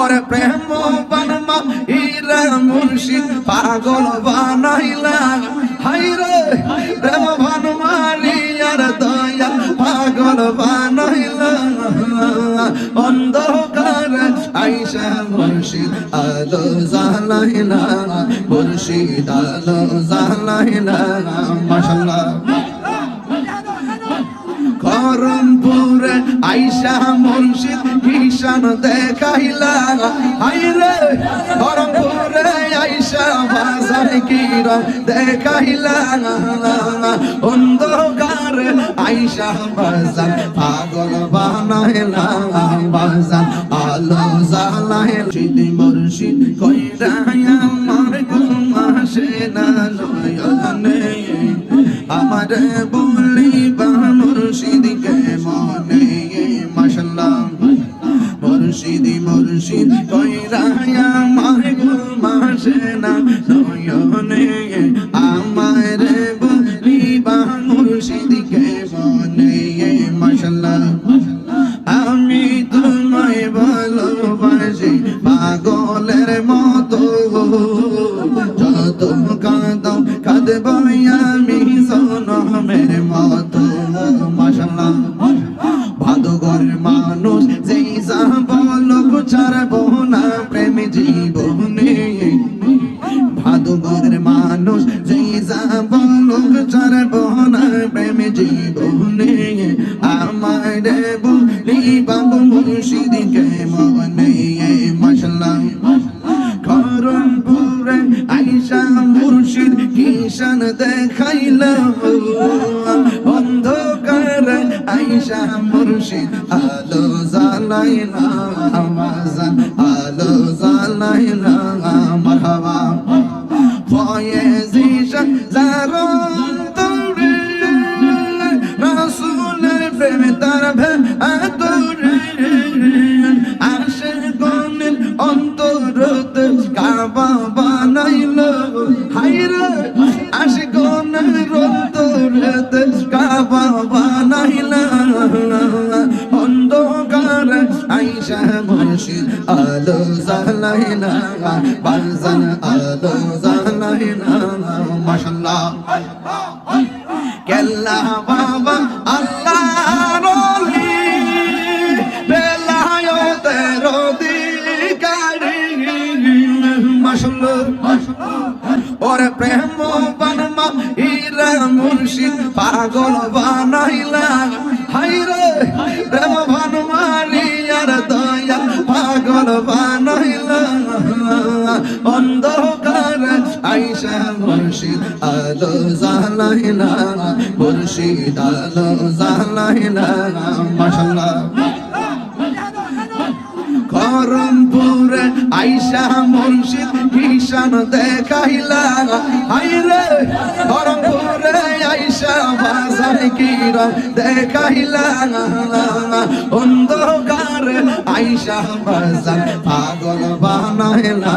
ওরে প্রেম বানমা, ইরা মুর্শিদ, পাগল বানাইলা। হাই রে, প্রেম বানমারিয়ার দয়া, পাগল বানাইলা। অন্ধকার আইসা মুর্শিদ, আলো জালাইলা মুর্শিদ, আলো জালাইলা মাশাআল্লাহ আইসা মুর্শিদ কিষান দেখাইলা। হাইরে করমপুরে আইসা বাজার কিরণ দেখাইলা। অন্ধকারে আইসা বাজার, পাগল বানাইলা বাজার, আলো জ্বালাইল। সিদ্ধি মুর্শিদ কইরা আমার ঘুমাসে না, নয়নে। আমার বলিবা আমি তোমায় ভালোবাসি, পাগলের মতো। যত ভাদগর মানুষ, যেই যা বলো ছাড়বো না, প্রেম জীবনে। ভাদগরের মানুষ, যেই যা বলো ছাড়বো না, প্রেম বলি বাবু মুর্শিদিকে মনে মাসাল্লাহ করমপুরে আইসা মুর্শিদ কিষান দেখাইল অন্ধকার আইসা মুর্শিদ আলো জালাইলা আওয়াজান আলো মারহাবা অন্ধকার আইসা মুর্শিদ, আলো জালাইনা বাজান আলো জালাইনা মাশাআল্লাহ কেল্লা বাবা আল্লাহ প্রেম বানমা ইরা মুর্শিদ, পাগল বানাইলা আলো জালাইলা মুর্শিদ আলো জালাইলা মাশাআল্লাহ করমপুরে আইসা মুর্শিদ কিষান দেখাইলা হাইরে করমপুরে আইসা বাজার কিরণ দেখাইলা অন্ধকারে আইসা বাজার পাগল বানাইলা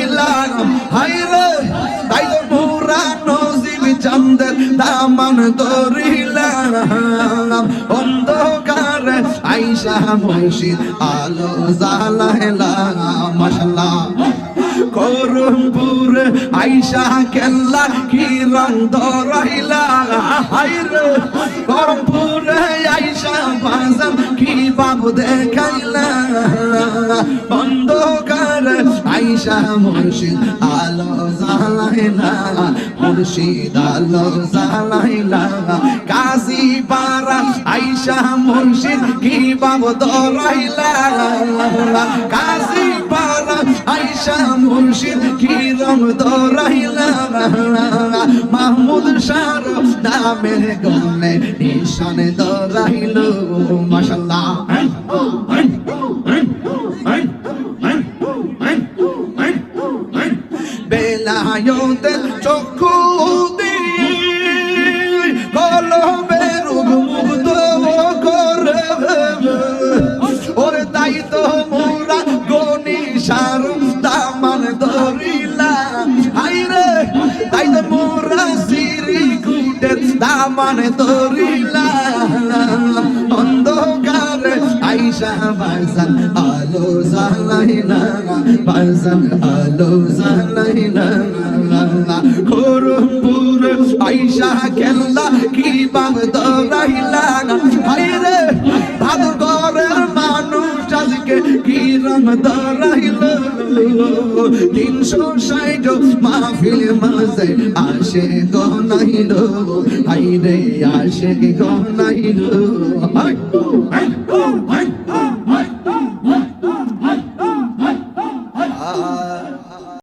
ধরিলাম। অন্ধকার আইসা মুর্শিদ আলো জালাইলা মাশাল্লাহ করমপুর আইসা কেল্লা কিরণ ধরাইলা। হাইরে করমপুর আইসা বাজার কি বাবু দেখাইলা। অন্ধকার আইসা মুর্শিদ আলো জালাইলা মুর্শিদ আলো জালাইলা কাজী পারা আইসা মুর্শিদ, কি বাবু ধরাইলা কাজী পারা আইসা মুর্শিদ মাহমুদ শাহ নামের গলে নিশান ধরাইল মাশাল্লাহ দামান ধরিলা অন্ধকারে আইসা বাজান, আলো জ্বালাইলা বাজান, আলো জ্বালাইলা খরমপুর আইসা কেল্লা কি বাম দরাইলা হাইরে ভাদুগরের মানুষ আজকে কি রং দরাইল তিনশো ষাট মাহফিল মাঝে আসে গনাইল হাইরে আসে গনাইল হাই হাই